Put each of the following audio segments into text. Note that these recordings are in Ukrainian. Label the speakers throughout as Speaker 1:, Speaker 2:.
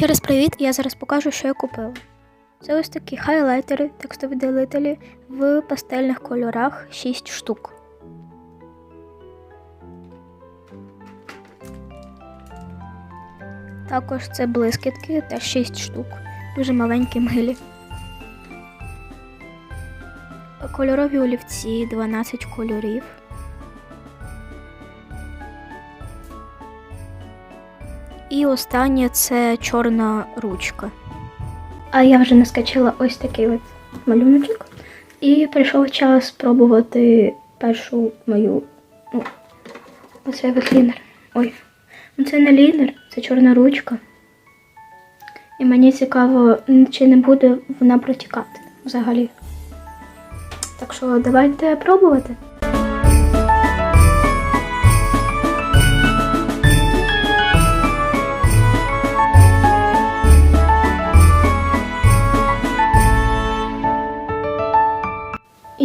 Speaker 1: Ще раз привіт, я зараз покажу, що я купила. Це ось такі хайлайтери, текстовіддалителі в пастельних кольорах 6 штук. Також це блискітки теж 6 штук. Дуже маленькі милі. Кольорові олівці 12 кольорів. І останнє це чорна ручка. А я вже наскачила ось такий от малюночок. І прийшов час спробувати першу мою. Ну, оцей от лінер. Ой. Ну це не лінер, це чорна ручка. І мені цікаво, чи не буде вона протікати взагалі. Так що давайте пробувати.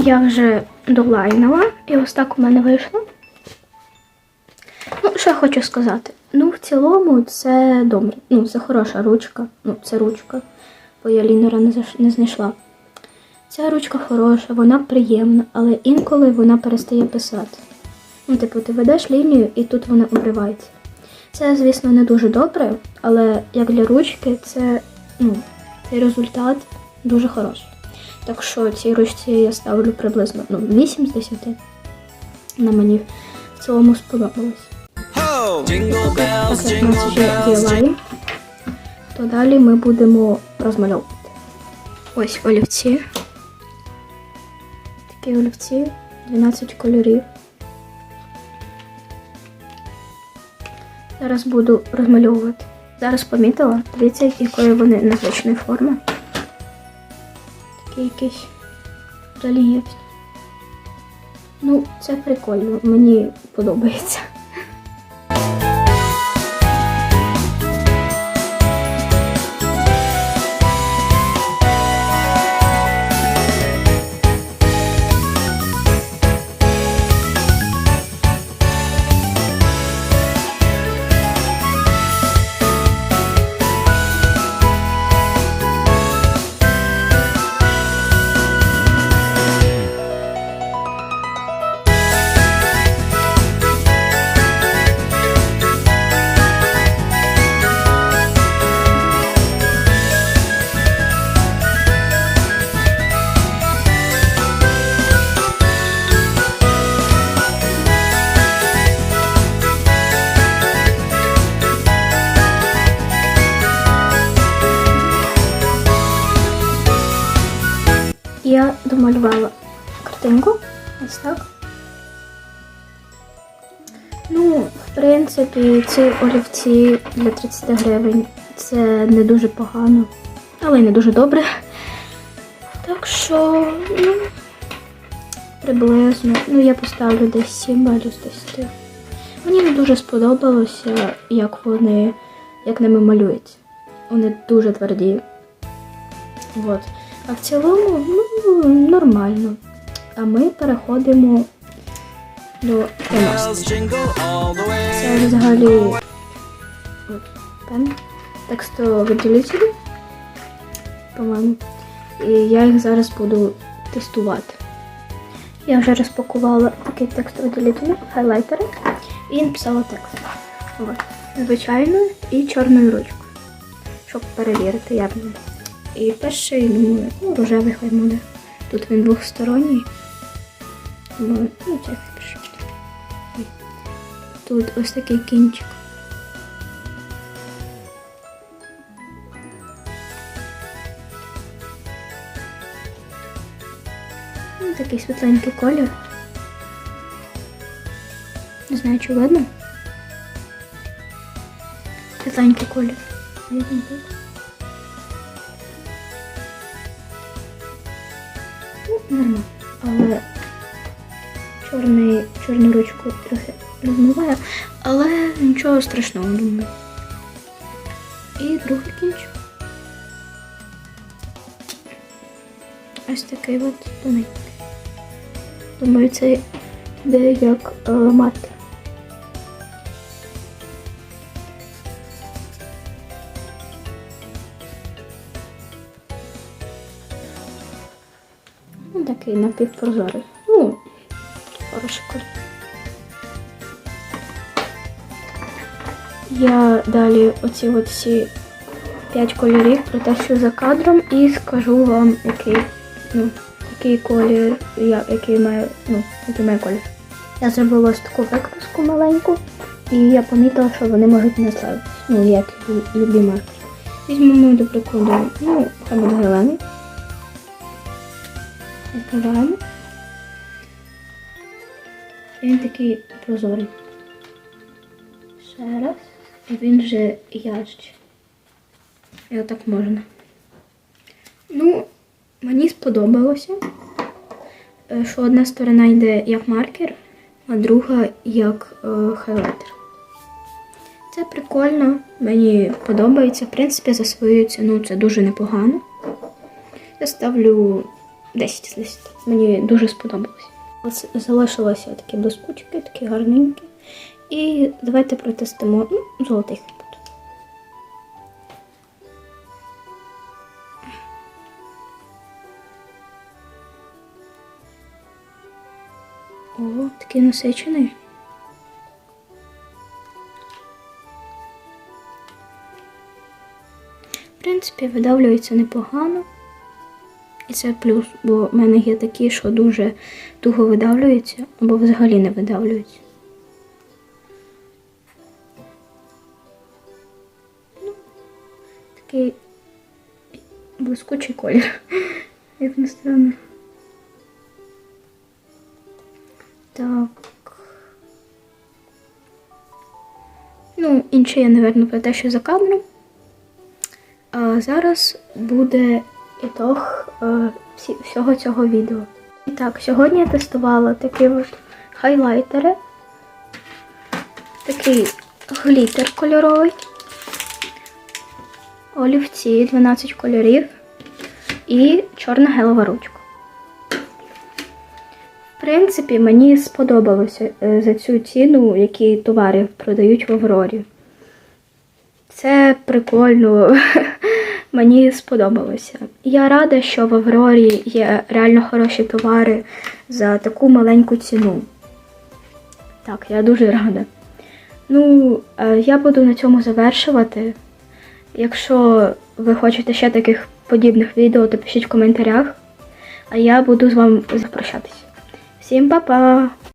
Speaker 1: Я вже долайнила, і ось так у мене вийшло. Ну, що я хочу сказати? Ну, в цілому, це добре. Ну, це хороша ручка. Ну, це ручка, бо я лінера не, заш- не знайшла. Ця ручка хороша, вона приємна, але інколи вона перестає писати. Ну, типу, ти ведеш лінію і тут вона обривається. Це, звісно, не дуже добре, але як для ручки, це ну, результат дуже хороший. Так що цій ручці я ставлю приблизно ну, 8 з 10. Вона мені в цілому
Speaker 2: bells,
Speaker 1: Так як у нас вже лайн, то далі ми будемо розмальовувати. Ось олівці. Такі олівці, 12 кольорів. Зараз буду розмальовувати. Зараз помітила, дивіться, якої вони незвичної форми. Такі якісь рельєфні. Ну, це прикольно, мені подобається. Я домалювала картинку. Ось так. Ну, в принципі, ці олівці для 30 гривень це не дуже погано, але й не дуже добре. Так що, ну, приблизно. Ну, я поставлю десь 7 балів з 10. Мені не дуже сподобалося, як вони, як ними малюють. Вони дуже тверді. От. А в цілому, ну, нормально. А ми переходимо до
Speaker 2: way.
Speaker 1: Це взагалі от, пен текстовиділителі, по-моєму. І я їх зараз буду тестувати. Я вже розпакувала такий текстовиділитель, хайлайтери, і написала текст. От. Звичайною і чорною ручкою, щоб перевірити, як він. І перший, думаю, ну, рожевий хай буде. Тут він двохсторонній. Думаю, ну, це перший. Тут ось такий кінчик. Ну, такий світленький колір. Не знаю, чи видно. Світленький колір. Видно тут. Але чорний, чорну ручку трохи розмиваю, але нічого страшного, думаю. І другий кінчик. Ось такий от тоненький. Думаю, це йде як е, Ну, такий напівпрозорий. Ну, хороший колір. Я далі оці от всі п'ять кольорів протещу за кадром і скажу вам, який, ну, який колір, я, який має, ну, який має колір. Я зробила ось таку викруску маленьку, і я помітила, що вони можуть не славитись. Ну, як любі марки. Візьмемо, до прикладу, ну, хай буде зелений. Відкриваємо. І Він такий прозорий. Ще раз. І він вже ярче. І отак можна. Ну, мені сподобалося, е, що одна сторона йде як маркер, а друга як е, хайлайтер. Це прикольно, мені подобається. В принципі, за свою ціну це дуже непогано. Я ставлю 10 з 10. Мені дуже сподобалось. Ось залишилися такі блискучки, такі гарненькі. І давайте протестимо. Ну, золотий буде. О, такий насичений. В принципі, видавлюється непогано. Це плюс, бо в мене є такі, що дуже туго видавлюються, або взагалі не видавлюються. Ну, такий блискучий колір, як не странно. Так. Ну, інше я, напевно, про те, що за кадром. А зараз буде ітог е, всі, всього цього відео. І так, сьогодні я тестувала такі от хайлайтери, такий глітер кольоровий, олівці 12 кольорів і чорна гелова ручка. В принципі, мені сподобалося е, за цю ціну, які товари продають в Аврорі. Це прикольно. Мені сподобалося. Я рада, що в Аврорі є реально хороші товари за таку маленьку ціну. Так, я дуже рада. Ну, е, я буду на цьому завершувати. Якщо ви хочете ще таких подібних відео, то пишіть в коментарях. А я буду з вами прощатися. Всім па-па!